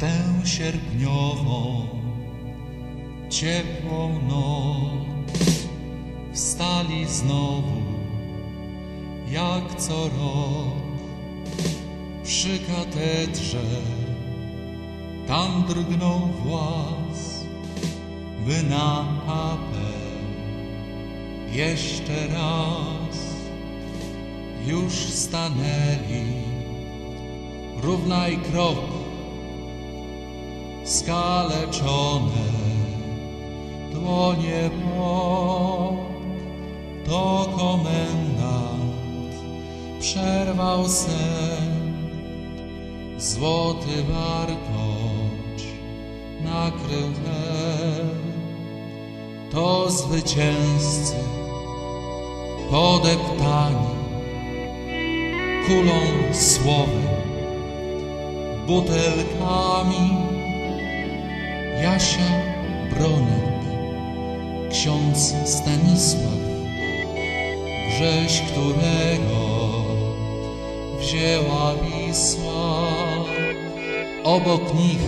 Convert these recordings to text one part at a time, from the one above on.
tę sierpniową, ciepłą noc wstali znowu, jak co rok przy katedrze. Tam drgnął włas, by na apel jeszcze raz już stanęli. Równaj krok, skaleczone dłonie bok, to komendant przerwał sen. Złoty warkocz nakrył to zwycięzcy podeptani kulą słowem, butelkami. Jasia Bronek, ksiądz Stanisław, grześ którego wzięła Wisła. Obok nich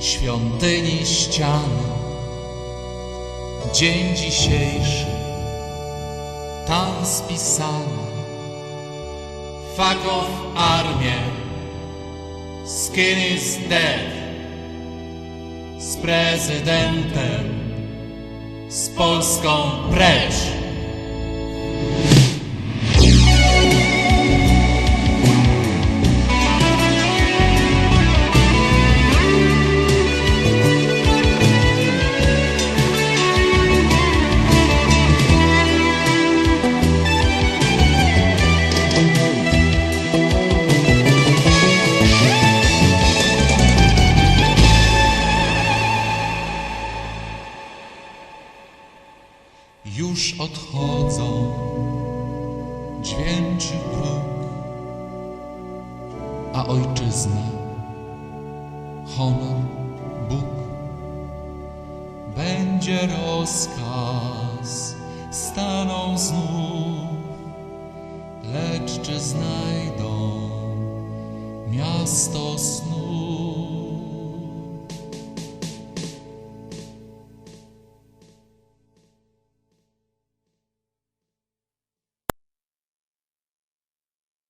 świątyni ściany. Dzień dzisiejszy tam spisany. Fuck off armię, skin is dead. Z prezydentem, z Polską precz. Już odchodzą, dźwięczy próg, a ojczyzna, honor, Bóg. Będzie rozkaz, staną znów, lecz czy znajdą miasto snów?